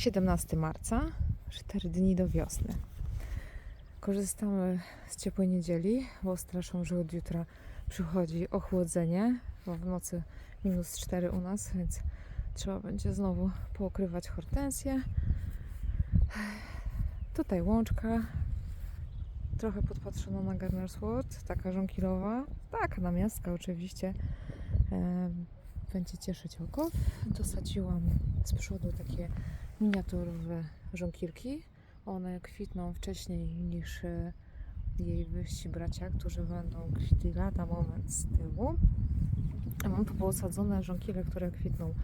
17 marca, 4 dni do wiosny. Korzystamy z ciepłej niedzieli, bo straszą, że od jutra przychodzi ochłodzenie, bo w nocy minus 4 u nas, więc trzeba będzie znowu poukrywać hortensję. Tutaj łączka, trochę podpatrzona na Garnerswood, taka żonkilowa, taka namiastka oczywiście. Będzie cieszyć oko. Dosadziłam z przodu takie miniaturowe żonkilki. One kwitną wcześniej niż e, jej wyżsi bracia, którzy będą kwitli lata moment z tyłu. Mam tu posadzone żonkile, które kwitną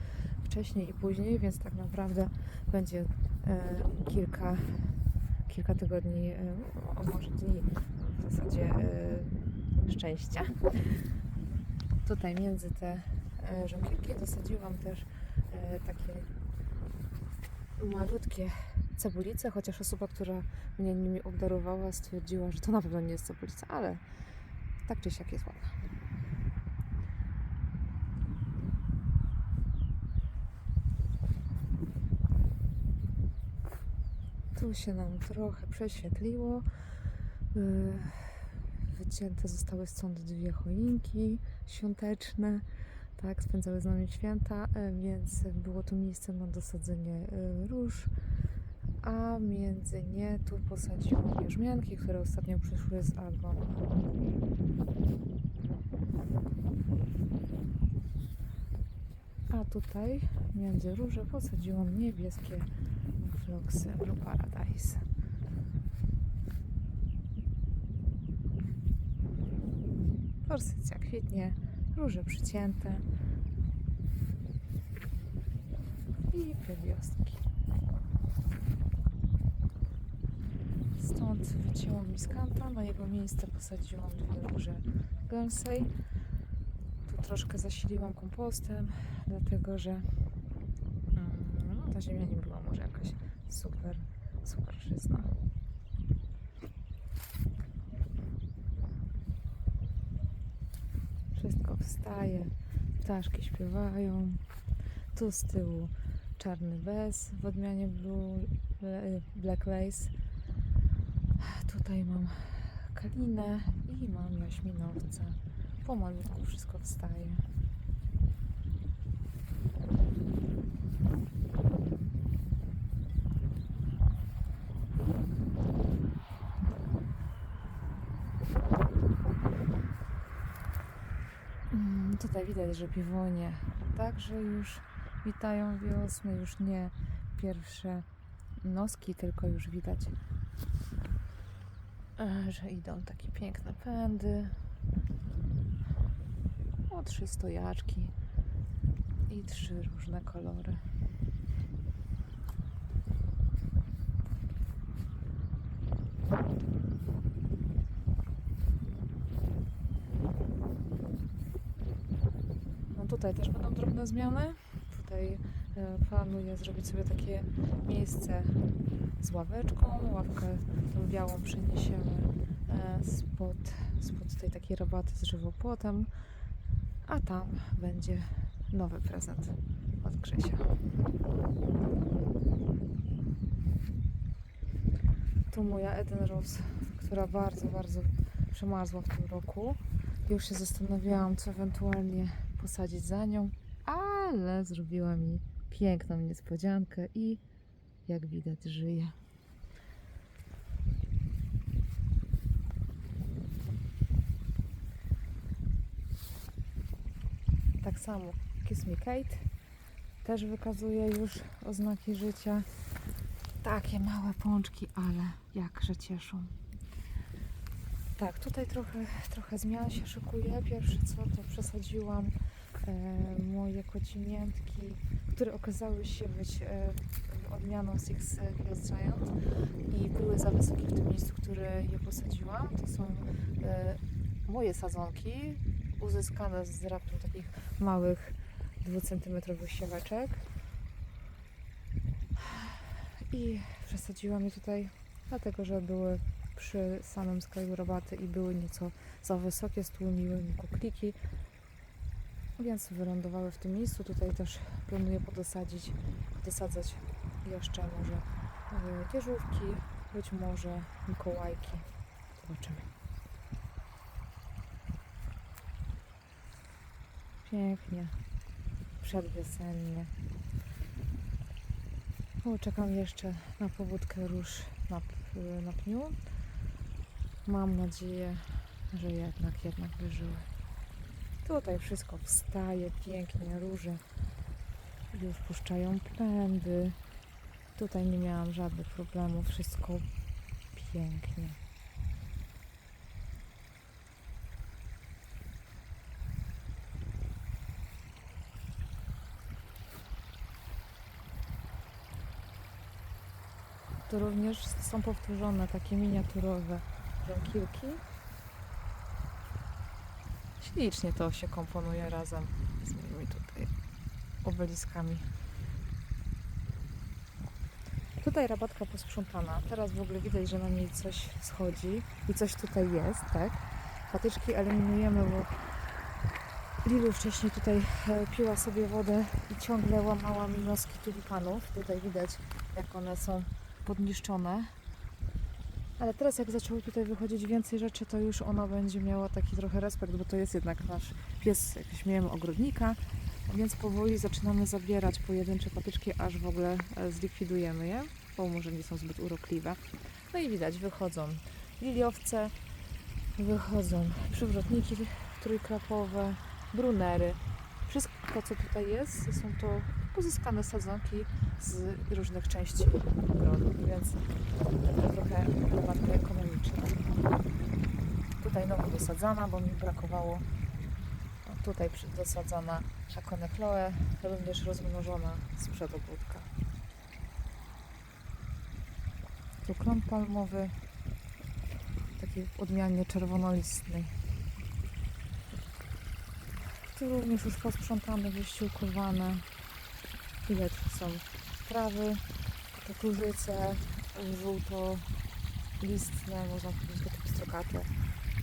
wcześniej i później, więc tak naprawdę będzie e, kilka, kilka tygodni, e, może dni w zasadzie szczęścia. Tutaj między te żonkilki dosadziłam też takie malutkie cebulice, chociaż osoba, która mnie nimi obdarowała, stwierdziła, że to na pewno nie jest cebulica, ale tak czy siak jest ładna. Tu się nam trochę prześwietliło. Yy, Wycięte zostały stąd dwie choinki świąteczne. Tak, spędzały z nami święta, e, więc było tu miejsce na dosadzenie e, róż. A między nie tu posadziłam jarzmianki, które ostatnio przyszły z album. A tutaj między róże posadziłam niebieskie floksy Blue Paradise. Forsycja kwitnie, róże przycięte i wywiostki. Stąd wycięłam miskanta, na jego miejsce posadziłam dwie róże gęsej. Tu troszkę zasiliłam kompostem, dlatego że mm, no, ta ziemia nie była może jakaś super, super żyzna. Wszystko wstaje, ptaszki śpiewają. Tu z tyłu czarny bez w odmianie blue, le- black lace. Tutaj mam kalinę i mam jaśminowce. Pomalutku wszystko wstaje. Mm, Tutaj widać, że piwonie także już witają wiosnę, już nie pierwsze noski, tylko już widać, e, że idą takie piękne pędy. O, trzy stojaczki i trzy różne kolory. No tutaj też będą drobne zmiany. Tutaj e, planuję zrobić sobie takie miejsce z ławeczką. Ławkę tą białą przeniesiemy e, spod, spod tej takiej rabaty z żywopłotem. A tam będzie nowy prezent od Grzesia. Tu moja Eden Rose, która bardzo, bardzo przemarzła w tym roku. Już się zastanawiałam, co ewentualnie posadzić za nią, ale zrobiła mi piękną niespodziankę i jak widać żyje. Tak samo Kiss Me Kate też wykazuje już oznaki życia. Takie małe pączki, ale jakże cieszą. Tak, tutaj trochę, trochę zmian się szykuje. Pierwsze co, to przesadziłam e, moje kocimiętki, które okazały się być e, odmianą Six Hills Giant i były za wysokie w tym miejscu, które je posadziłam. To są e, moje sadzonki, uzyskane z raptem takich małych, dwucentymetrowych sieweczek. I przesadziłam je tutaj, dlatego że były przy samym skraju rabaty i były nieco za wysokie, stłumiły mi kukliki, więc wylądowały w tym miejscu. Tutaj też planuję podosadzić, dosadzać jeszcze może y, wieżówki, być może mikołajki. Zobaczymy. Pięknie. Przedwiosennie. O, czekam jeszcze na powódkę róż na, na pniu. Mam nadzieję, że jednak, jednak wyżyły. Tutaj wszystko wstaje pięknie, róże już puszczają pędy. Tutaj nie miałam żadnych problemów, wszystko pięknie. Tu również są powtórzone takie miniaturowe rękilki. Ślicznie to się komponuje razem z moimi tutaj obeliskami. Tutaj rabatka posprzątana. Teraz w ogóle widać, że na niej coś schodzi i coś tutaj jest, tak? Patyczki eliminujemy, bo Lilu wcześniej tutaj e, piła sobie wodę i ciągle łamała mi noski tulipanów. Tutaj widać, jak one są podniszczone. Ale teraz jak zaczęło tutaj wychodzić więcej rzeczy, to już ona będzie miała taki trochę respekt, bo to jest jednak nasz pies, jakiś miałem ogrodnika, więc powoli zaczynamy zabierać pojedyncze patyczki, aż w ogóle e, zlikwidujemy je, bo może nie są zbyt urokliwe. No i widać, wychodzą liliowce, wychodzą przywrotniki trójklapowe, brunery. Wszystko, co tutaj jest, są to pozyskane sadzonki z różnych części ogrodu, więc trochę rabatka ekonomiczna. Tutaj nowo dosadzana, bo mi brakowało tutaj dosadzana Hakone Chloe, również rozmnożona sprzed ogródka. Tu klon palmowy, taki w odmianie czerwonolistnej. Tu również już posprzątane, wyściółkowane. Widać są trawy, kukurydze, żółto-listne, można powiedzieć takie pstrokate.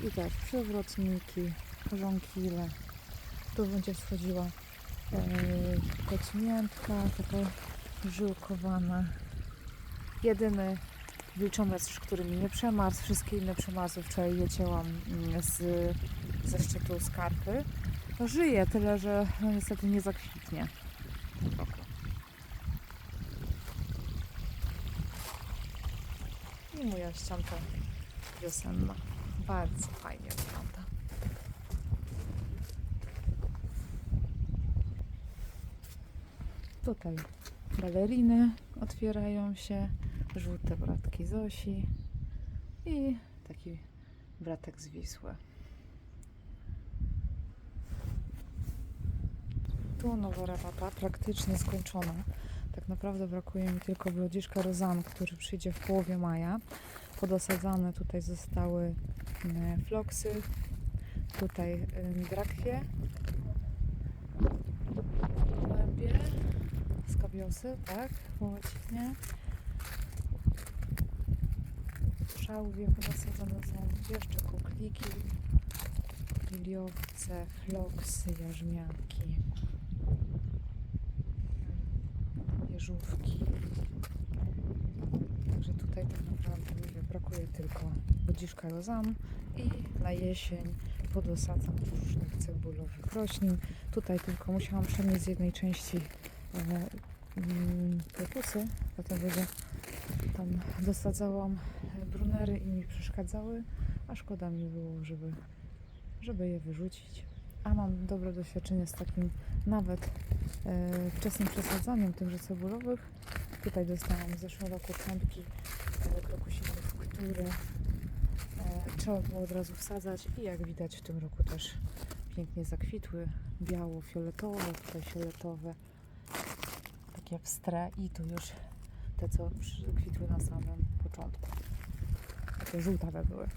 I też przewrotniki, żonkile. Tu będzie wchodziła e, taka żyłkowana. Jedyny wilczomysł, który mi nie przemarzł, wszystkie inne przemarzły wczoraj je cięłam mm, z, ze szczytu skarpy. No, żyje, tyle że no, niestety nie zakwitnie. Moja ścianka wiosenna. Bardzo fajnie wygląda. Tutaj baleriny otwierają się, żółte bratki Zosi i taki bratek z Wisły. Tu nowa rabata praktycznie skończona. Tak naprawdę brakuje mi tylko brodziszka rozan, który przyjdzie w połowie maja. Podosadzane tutaj zostały e, floksy, tutaj drakwie, gołębie, skabiosy, tak, po łacinie. Szałwie podosadzone są jeszcze kukliki, liliowce, floksy, jarzmianki. Także tutaj tak naprawdę mówię, brakuje tylko bodziszka rozan i na jesień podosadzam różnych cebulowych roślin. Tutaj tylko musiałam przenieść z jednej części e, mm, pepusy, dlatego że tam dosadzałam brunery i mi przeszkadzały, a szkoda mi było, żeby, żeby je wyrzucić. A mam dobre doświadczenie z takim nawet wczesnym przesadzaniem tychże cebulowych. Tutaj dostałam w zeszłym roku kępki e, krokusitów, które e, trzeba było od razu wsadzać i jak widać w tym roku też pięknie zakwitły. Biało-fioletowe, tutaj fioletowe, takie pstre i tu już te, co kwitły na samym początku. Takie żółtawe były.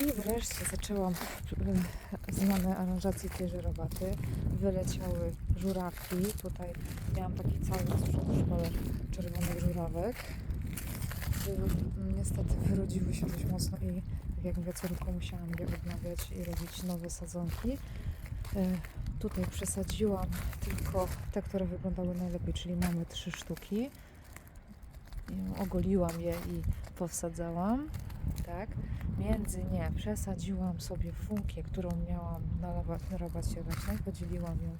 I wreszcie zaczęłam e, zmianę aranżacji tej żerowaty. Wyleciały żurawki. Tutaj miałam taki cały sprzęt w szkole czerwonych żurawek. Niestety wyrodziły się dość mocno i tak jak mówię, co roku musiałam je odnawiać i robić nowe sadzonki. E, Tutaj przesadziłam tylko te, które wyglądały najlepiej, czyli mamy trzy sztuki. ogoliłam je i powsadzałam. Tak. Między nie przesadziłam sobie funkię, którą miałam na, rabacie leśnej. Podzieliłam ją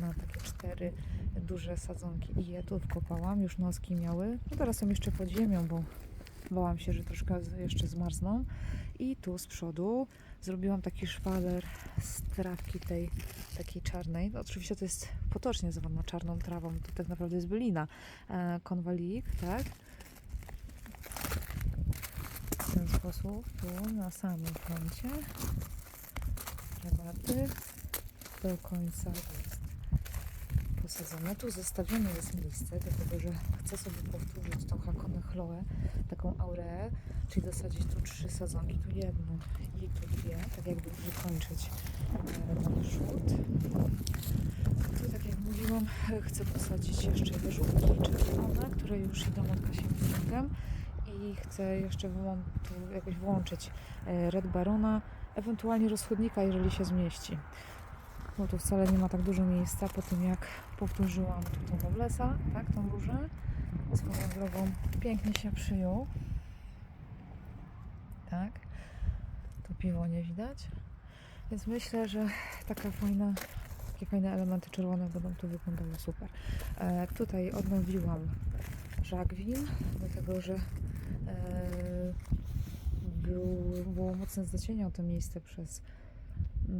na takie cztery duże sadzonki i je tu wkopałam. Już noski miały. No teraz są jeszcze pod ziemią, bo bałam się, że troszkę jeszcze zmarzną. I tu z przodu zrobiłam taki szwaler z trawki tej takiej czarnej. No, oczywiście to jest potocznie zwana czarną trawą, to tak naprawdę jest bylina. E, konwalik, tak? W ten sposób tu na samym froncie rabaty do końca posadzone. Tu zostawione jest miejsce, dlatego że chcę sobie powtórzyć tą hakonę chloę, taką aureę, czyli dosadzić tu trzy sadzonki, tu jedną i tu dwie, tak jakby wykończyć e, ten rzut. Tu, tak jak mówiłam, chcę posadzić jeszcze wyżówki czerwone, które już idą od kasiennikiem i chcę jeszcze tu jakoś włączyć e, Red Barona, ewentualnie rozchodnika, jeżeli się zmieści. Bo tu wcale nie ma tak dużo miejsca po tym, jak powtórzyłam tą Noblesa, tak, tą różę. Swoją drogą pięknie się przyjął. Tak. Tu piwo nie widać. Więc myślę, że taka fajna, takie fajne elementy czerwone będą tu wyglądały super. E, tutaj odnowiłam żagwin, dlatego że e, był, było mocne zlecienie o to miejsce przez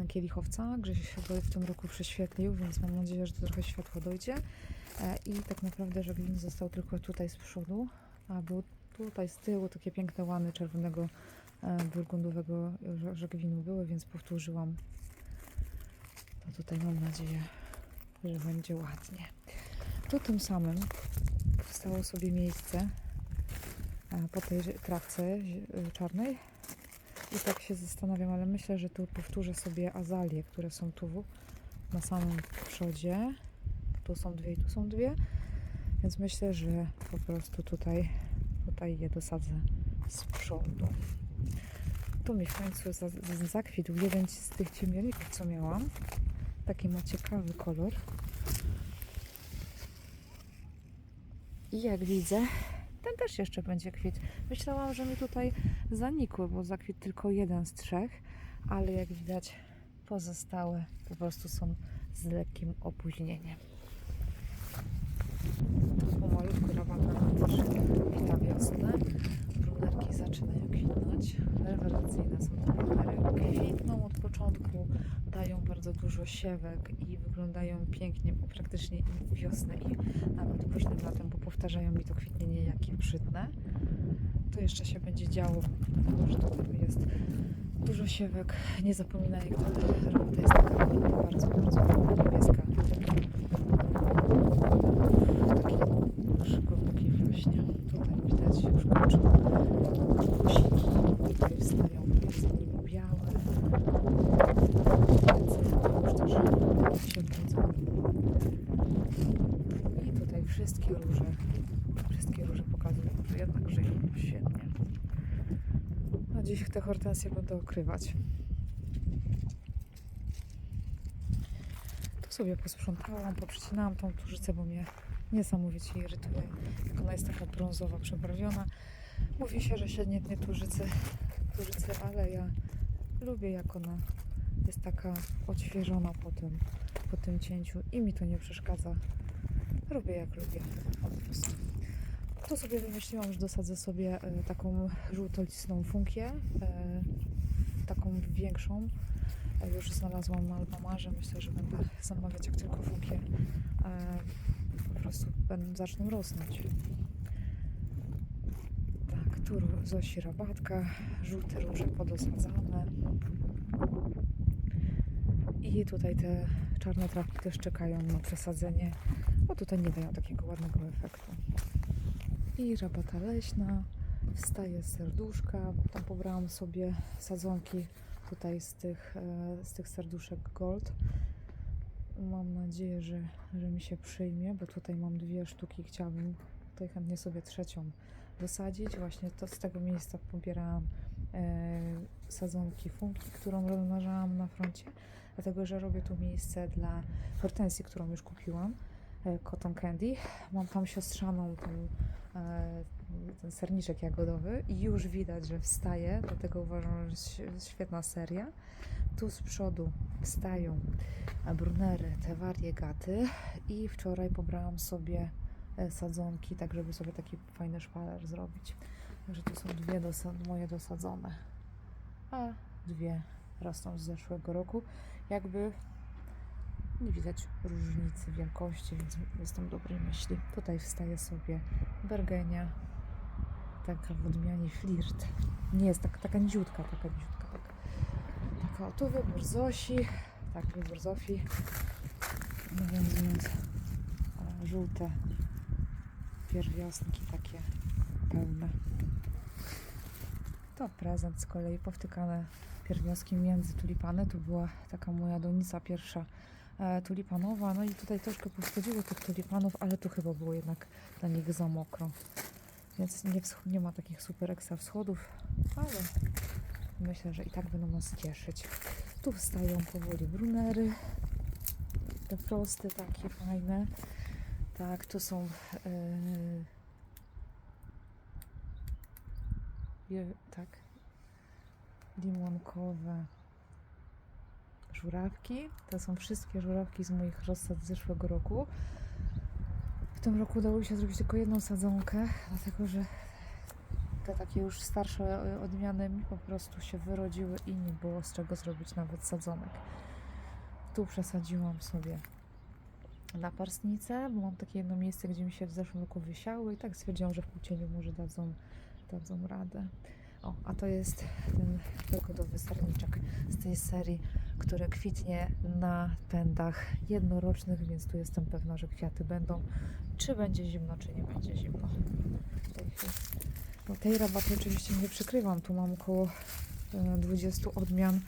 kielichowca. Grześ się go w tym roku prześwietlił, więc mam nadzieję, że to trochę światło dojdzie. E, I tak naprawdę żaglin został tylko tutaj z przodu, a był tutaj z tyłu takie piękne łany czerwonego e, burgundowego żagwinu były, więc powtórzyłam. To tutaj mam nadzieję, że będzie ładnie. Tu tym samym powstało sobie miejsce e, po tej trawce czarnej. I tak się zastanawiam, ale myślę, że tu powtórzę sobie azalie, które są tu na samym przodzie. Tu są dwie i tu są dwie. Więc myślę, że po prostu tutaj, tutaj je dosadzę z przodu. Tu mi w końcu za, za, zakwitł jeden z tych ciemnielików, co miałam. Taki ma ciekawy kolor. I jak widzę, też jeszcze będzie kwit. Myślałam, że mi tutaj zanikły, bo zakwit tylko jeden z trzech, ale jak widać pozostałe po prostu są z lekkim opóźnieniem. Tu pomalutku rabata też wita wiosnę. Brunerki zaczynają kwitnąć. Rewelacyjne są te brunery. Kwitną od początku, dają bardzo dużo siewek i wyglądają pięknie, praktycznie i wiosnę i nawet późnym latem, powtarzają mi to kwitnienie jakie przytne. To jeszcze się będzie działo, dlatego że tutaj jest dużo siewek. Nie zapominaj, jak ta rabata jest taka bardzo, bardzo niebieska. Taki głębokiej wiośnie. Tutaj widać już kończą kusiki. Tutaj wstają są białe. Więcej to już też się budzą. I tutaj wszystkie róże, wszystkie róże pokazują, że jednak żyją świetnie. A dziś te hortensje będę okrywać. Tu sobie posprzątałam, poprzecinałam tą tużycę, bo mnie niesamowicie irytuje, jak ona jest taka brązowa, przebarwiona. Mówi się, że się nie tużycy, tużycy, ale ja lubię jak ona jest taka odświeżona po tym, po tym cięciu i mi to nie przeszkadza. Lubię jak lubię, po prostu. Tu sobie wymyśliłam, że dosadzę sobie e, taką żółtolistną funkię, e, taką większą. E, Już znalazłam na Albamarze, myślę, że będę zamawiać jak tylko funkie po prostu będą, zaczną rosnąć. Tak, tu Zosi rabatka, żółte róże podosadzane. I tutaj te czarne trawki też czekają na przesadzenie, bo tutaj nie dają takiego ładnego efektu. I rabata leśna, wstaje serduszka, tam pobrałam sobie sadzonki tutaj z tych, e, z tych serduszek gold. Mam nadzieję, że, że mi się przyjmie, bo tutaj mam dwie sztuki, chciałabym tutaj chętnie sobie trzecią dosadzić. Właśnie to z tego miejsca pobierałam e, sadzonki funki, którą rozmnażałam na froncie, dlatego że robię tu miejsce dla hortensji, którą już kupiłam, e, Cotton Candy. Mam tam siostrzaną tą ten serniczek jagodowy i już widać, że wstaje, dlatego uważam, że świetna seria. Tu z przodu wstają e, brunery, te wariegaty i wczoraj pobrałam sobie e, sadzonki, tak żeby sobie taki fajny szpaler zrobić. Także to są dwie dosa- moje dosadzone, a dwie rosną z zeszłego roku. Jakby nie widać różnicy wielkości, więc jestem dobrej myśli. Tutaj wstaje sobie bergenia, taka w odmianie flirt. Nie jest tak, taka niziutka, taka niziutka. Tak. Taka, o, tu wybór Zosi, tak, wybór Zofii. Nawiązując e, żółte pierwiastki takie pełne. To prezent z kolei powtykane pierwiastki między tulipany. Tu była taka moja donica pierwsza tulipanowa. No i tutaj troszkę powchodziło tych tulipanów, ale tu chyba było jednak dla nich za mokro. Więc nie, nie ma takich super ekstra wschodów, ale myślę, że i tak będą nas cieszyć. Tu wstają powoli brunery. Te prosty takie fajne. Tak, tu są yy, tak limonkowe żurawki. To są wszystkie żurawki z moich rozsad z zeszłego roku. W tym roku udało mi się zrobić tylko jedną sadzonkę, dlatego że te takie już starsze odmiany mi po prostu się wyrodziły i nie było z czego zrobić nawet sadzonek. Tu przesadziłam sobie naparsnicę, bo mam takie jedno miejsce, gdzie mi się w zeszłym roku wysiały i tak stwierdziłam, że w półcieniu może dadzą, dadzą radę. O, a to jest ten jagodowy serniczek z tej serii, który kwitnie na pędach jednorocznych, więc tu jestem pewna, że kwiaty będą. Czy będzie zimno, czy nie będzie zimno. No, tej rabaty oczywiście nie przykrywam. Tu mam około e, 20 odmian,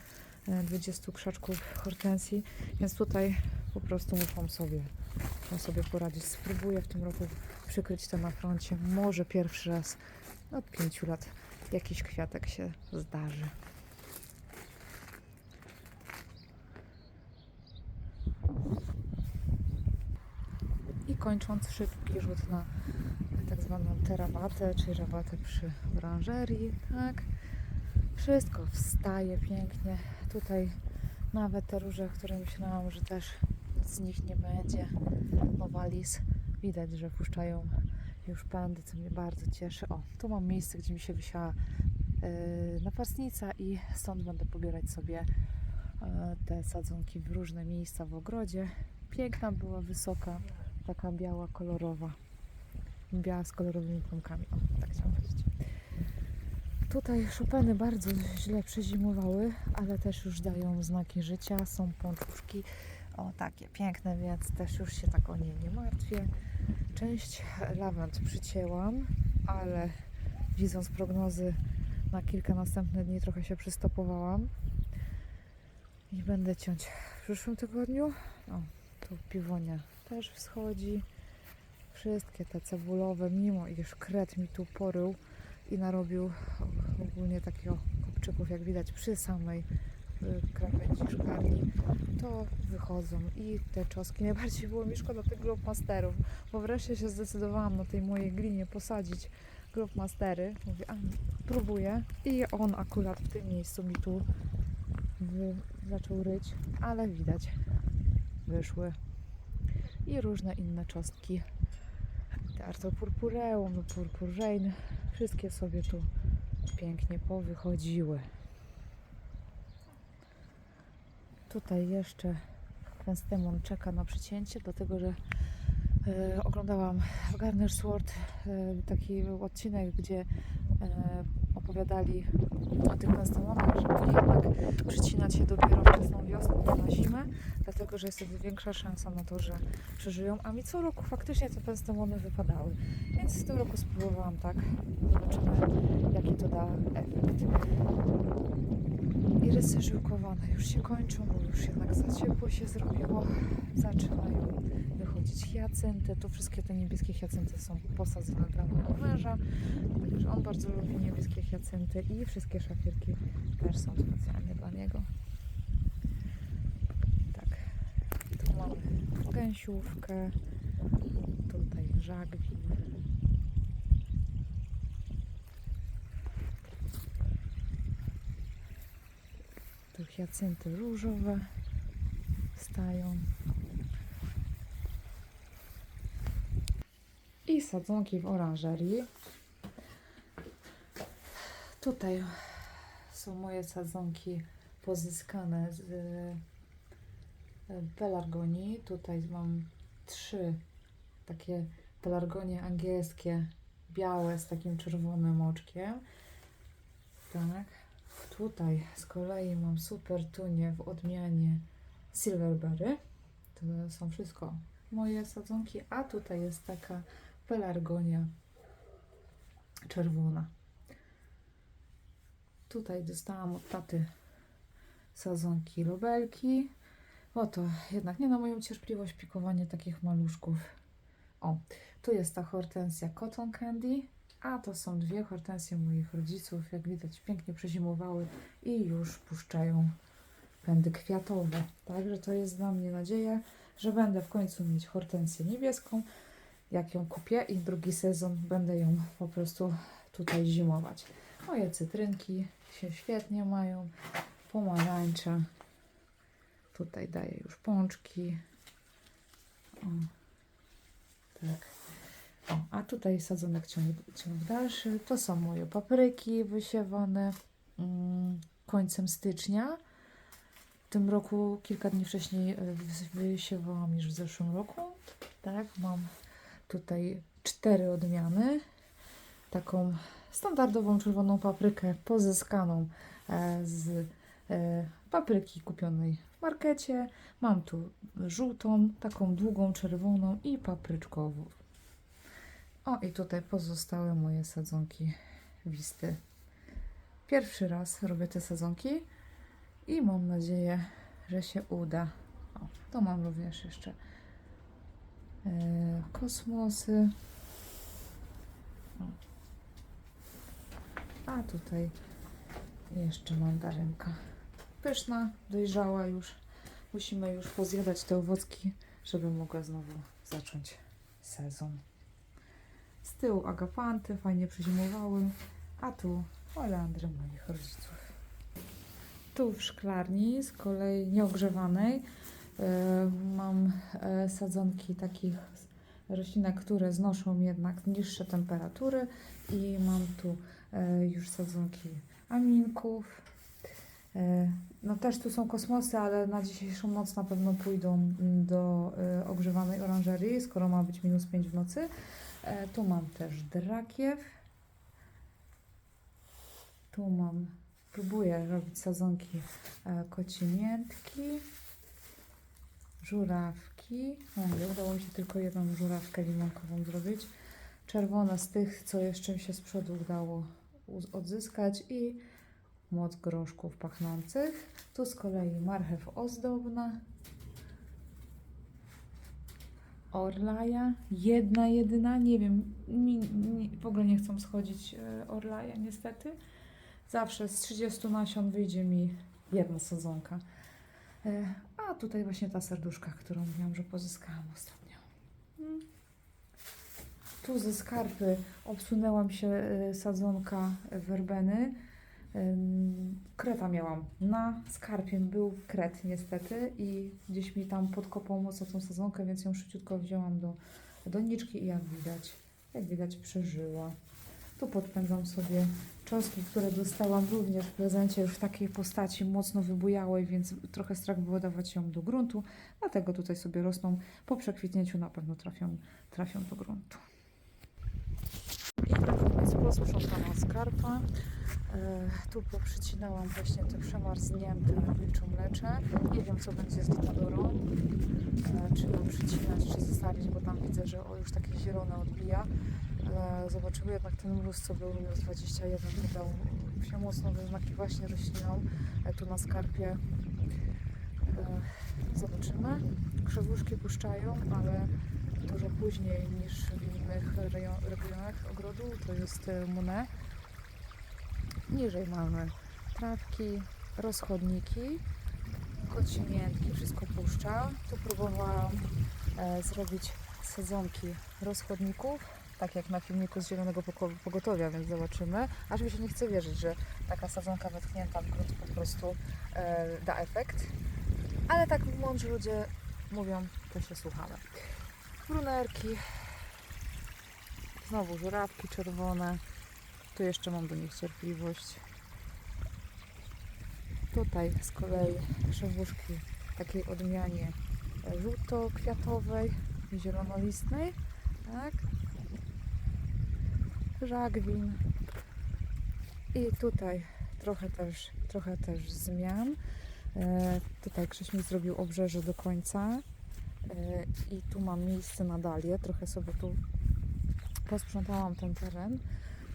e, 20 krzaczków hortensji, więc tutaj po prostu muszą sobie, muszą sobie poradzić. Spróbuję w tym roku przykryć to na froncie. Może pierwszy raz od 5 lat jakiś kwiatek się zdarzy. I kończąc szybki rzut na tak zwaną terabatę, czy rabatę przy oranżerii, tak. Wszystko wstaje pięknie. Tutaj nawet te róże, które myślałam, że też z nich nie będzie, owalis, widać, że puszczają już pędy, co mnie bardzo cieszy. O, tu mam miejsce, gdzie mi się wysiała yy, napastnica i stąd będę pobierać sobie e, te sadzonki w różne miejsca w ogrodzie. Piękna była, wysoka, taka biała, kolorowa. Biała z kolorowymi płomkami. O, tak chciałam powiedzieć. Tutaj Chopiny bardzo źle przezimowały, ale też już dają znaki życia. Są pączuszki, o takie piękne, więc też już się tak o nie nie martwię. Część lawend przycięłam, ale widząc prognozy na kilka następnych dni trochę się przystopowałam. I będę ciąć w przyszłym tygodniu. O, tu piwonia też wschodzi. Wszystkie te cebulowe, mimo iż kret mi tu porył i narobił ogólnie takiego kopczyków, jak widać przy samej y, krawędzi szklarni, to wychodzą i te czoski. Najbardziej było mi szkoda tych globmasterów, bo wreszcie się zdecydowałam na tej mojej glinie posadzić globmastery. Mówię, a próbuję i on akurat w tym miejscu mi tu zaczął ryć, ale widać, wyszły i różne inne czostki. Te artopurpureum, purpurrein, wszystkie sobie tu pięknie powychodziły. Tutaj jeszcze Penstemon czeka na przycięcie, dlatego że e, oglądałam w Garner Sword e, taki odcinek, gdzie e, opowiadali o tych penstemonach, żeby jednak przycinać się dopiero wczesną wiosną, na zimę, dlatego że jest wtedy większa szansa na to, że przeżyją. A mi co roku faktycznie te penstemony wypadały. Więc w tym roku spróbowałam tak. Zobaczymy, jaki to da efekt. Irysy żyłkowane już się kończą, bo już jednak za ciepło się zrobiło. Zaczynają wychodzić hiacynty. Tu wszystkie te niebieskie hiacynty są posadzone dla mojego męża. Także on bardzo lubi niebieskie hiacynty i wszystkie szafirki też są specjalnie dla niego. Tak. Tu mamy gęsiówkę. Tutaj żagwin. Hiacynty różowe stają. I sadzonki w oranżerii. Tutaj są moje sadzonki pozyskane z e, pelargonii. Tutaj mam trzy takie pelargonie angielskie, białe z takim czerwonym oczkiem. Tak. Tutaj z kolei mam super tunie w odmianie Silverberry. To są wszystko moje sadzonki, a tutaj jest taka pelargonia czerwona. Tutaj dostałam od taty sadzonki lobelki. Oto jednak nie na moją cierpliwość pikowanie takich maluszków. O, tu jest ta hortensja Cotton Candy, a to są dwie hortensje moich rodziców. Jak widać pięknie przezimowały i już puszczają pędy kwiatowe. Także to jest dla mnie nadzieja, że będę w końcu mieć hortensję niebieską. Jak ją kupię i drugi sezon będę ją po prostu tutaj zimować. Moje cytrynki się świetnie mają. Pomarańcza. Tutaj daję już pączki. O, tak. A tutaj sadzonek ciąg, ciąg dalszy. To są moje papryki wysiewane mm, końcem stycznia. W tym roku, kilka dni wcześniej, y, wysiewałam niż w zeszłym roku. Tak, mam tutaj cztery odmiany. Taką standardową czerwoną paprykę pozyskaną e, z e, papryki kupionej w markecie. Mam tu żółtą, taką długą czerwoną i papryczkową. O i tutaj pozostałe moje sadzonki wisty. Pierwszy raz robię te sadzonki i mam nadzieję, że się uda. O, to mam również jeszcze e, kosmosy. O. A tutaj jeszcze mandarynka. Pyszna, dojrzała już. Musimy już pozjadać te owocki, żeby mogła znowu zacząć sezon. Z tyłu agapanty fajnie przezimowały, a tu oleandry moich rodziców. Tu w szklarni z kolei nieogrzewanej e, mam e, sadzonki takich roślinek, które znoszą jednak niższe temperatury i mam tu e, już sadzonki aminków. No też tu są kosmosy, ale na dzisiejszą noc na pewno pójdą do ogrzewanej oranżerii, skoro ma być minus 5 w nocy. E, Tu mam też drakiew. Tu mam, próbuję robić sadzonki e, kocimiętki, żurawki. Udało mi się tylko jedną żurawkę limonkową zrobić. Czerwone z tych, co jeszcze mi się z przodu udało odzyskać i moc groszków pachnących. Tu z kolei marchew ozdobna. Orlaja, jedna, jedyna, nie wiem, mi, w ogóle nie chcą schodzić e, orlaja niestety. Zawsze z 30 nasion wyjdzie mi jedna sadzonka. E, A tutaj właśnie ta serduszka, którą mówiłam, że pozyskałam ostatnio. Mm. Tu ze skarpy obsunęłam się e, sadzonka werbeny. Kreta miałam. Na skarpie był kret niestety i gdzieś mi tam podkopał mocno tą sadzonkę, więc ją szybciutko wzięłam do doniczki i jak widać, jak widać przeżyła. Tu podpędzam sobie cząstki, które dostałam również w prezencie już w takiej postaci mocno wybujałej, więc trochę strach było dawać ją do gruntu, dlatego tutaj sobie rosną. Po przekwitnięciu na pewno trafią, trafią do gruntu. I tak jest posprzątana skarpa. Tu poprzycinałam właśnie te przemarznięte wilczą mlecze. Nie wiem, co będzie z Litadorą. E, czy ją przycinać, czy zostawić, bo tam widzę, że o, już takie zielone odbija. E, zobaczymy jednak ten mróz, co był minus 21, to dał się mocno we znaki właśnie roślinom. E, tu na skarpie zobaczymy. Krzewuszki puszczają, ale dużo później niż w innych regionach ogrodu. To jest Mune. Niżej mamy trawki, rozchodniki, kocimiętki, wszystko puszcza. Tu próbowałam e, zrobić sezonki rozchodników, tak jak na filmiku z Zielonego Pogotowia, więc zobaczymy. Aż mi się nie chce wierzyć, że taka sadzonka wetknięta w grunt po prostu e, da efekt. Ale tak mądrzy ludzie mówią, to się słuchamy. Brunerki. Znowu żurawki czerwone. Tu jeszcze mam do nich cierpliwość. Tutaj z kolei krzewuszki w takiej odmianie żółto-kwiatowej zielonolistnej. Tak. Żagwin. I tutaj trochę też, trochę też zmian. E, tutaj Krzyś mi zrobił obrzeże do końca. E, I tu mam miejsce na dalię. Trochę sobie tu posprzątałam ten teren.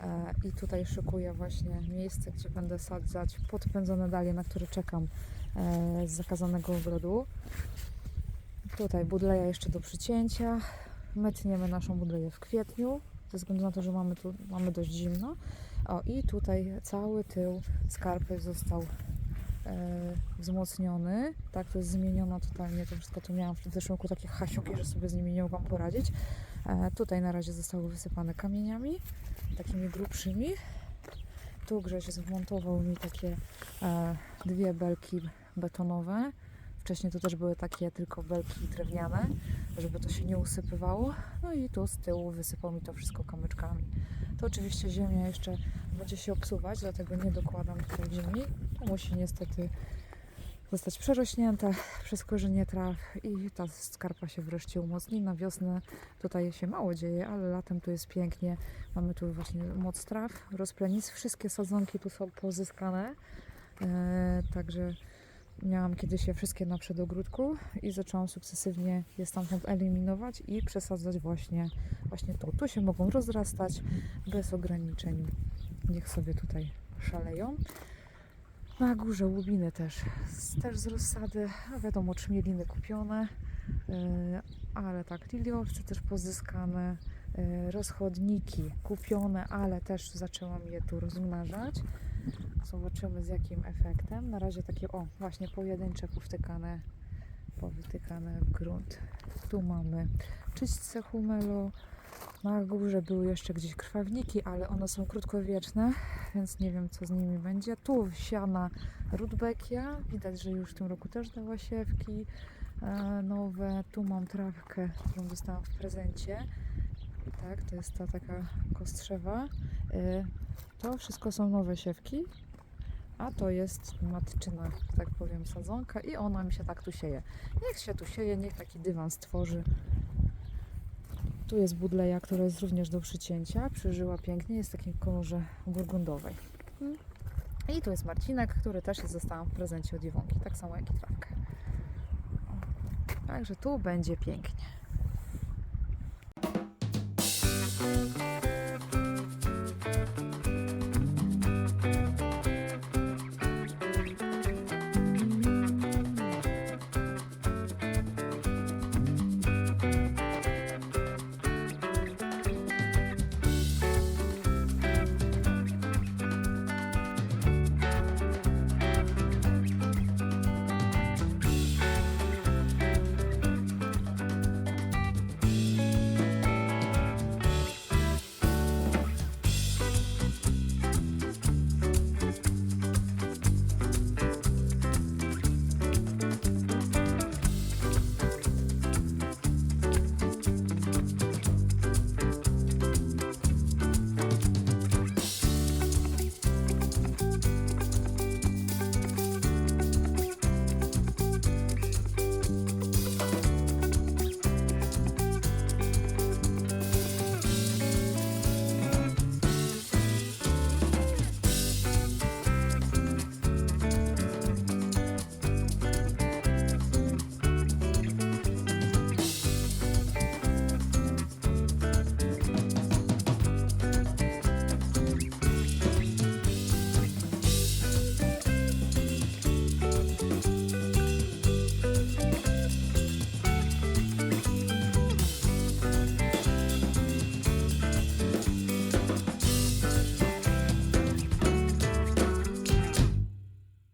E, I tutaj szykuję właśnie miejsce, gdzie będę sadzać podpędzone dalie, na które czekam e, z zakazanego ogrodu. Tutaj budleja jeszcze do przycięcia. My tniemy naszą budleję w kwietniu, ze względu na to, że mamy tu mamy dość zimno. O i tutaj cały tył skarpy został e, wzmocniony. Tak, to jest zmieniona totalnie. To wszystko tu miałam w zeszłym roku takie hasiuki, że sobie z nimi nie mogłam poradzić. E, tutaj na razie zostały wysypane kamieniami, takimi grubszymi. Tu Grześ zmontował mi takie e, dwie belki betonowe. Wcześniej to też były takie tylko belki drewniane, żeby to się nie usypywało. No i tu z tyłu wysypał mi to wszystko kamyczkami. To oczywiście ziemia jeszcze będzie się obsuwać, dlatego nie dokładam tutaj ziemi. To musi niestety zostać przerośnięte przez korzenie traw i ta skarpa się wreszcie umocni. Na wiosnę tutaj się mało dzieje, ale latem tu jest pięknie. Mamy tu właśnie moc traw, rozplenic. Wszystkie sadzonki tu są pozyskane, e, także miałam kiedyś je wszystkie na przedogródku i zaczęłam sukcesywnie je stamtąd eliminować i przesadzać właśnie, właśnie tu. Tu się mogą rozrastać bez ograniczeń. Niech sobie tutaj szaleją. Na górze łubiny też, też z rozsady, a wiadomo, trzmieliny kupione, yy, ale tak, liliowce też pozyskane, yy, rozchodniki kupione, ale też zaczęłam je tu rozmnażać. Zobaczymy z jakim efektem. Na razie takie, o, właśnie pojedyncze powtykane, powytykane w grunt. Tu mamy czyśćce humelo. Na górze były jeszcze gdzieś krwawniki, ale one są krótkowieczne, więc nie wiem co z nimi będzie. Tu siana rudbeckia. Widać, że już w tym roku też dała siewki e, nowe. Tu mam trawkę, którą dostałam w prezencie. Tak, to jest ta taka kostrzewa. E, to wszystko są nowe siewki, a to jest matczyna, tak powiem, sadzonka i ona mi się tak tu sieje. Niech się tu sieje, niech taki dywan stworzy. Tu jest budleja, która jest również do przycięcia. Przeżyła pięknie, jest w takiej kolorze burgundowej. Mm. I tu jest Marcinek, który też jest zostałam w prezencie od Iwonki, tak samo jak i trawkę. Także tu będzie pięknie.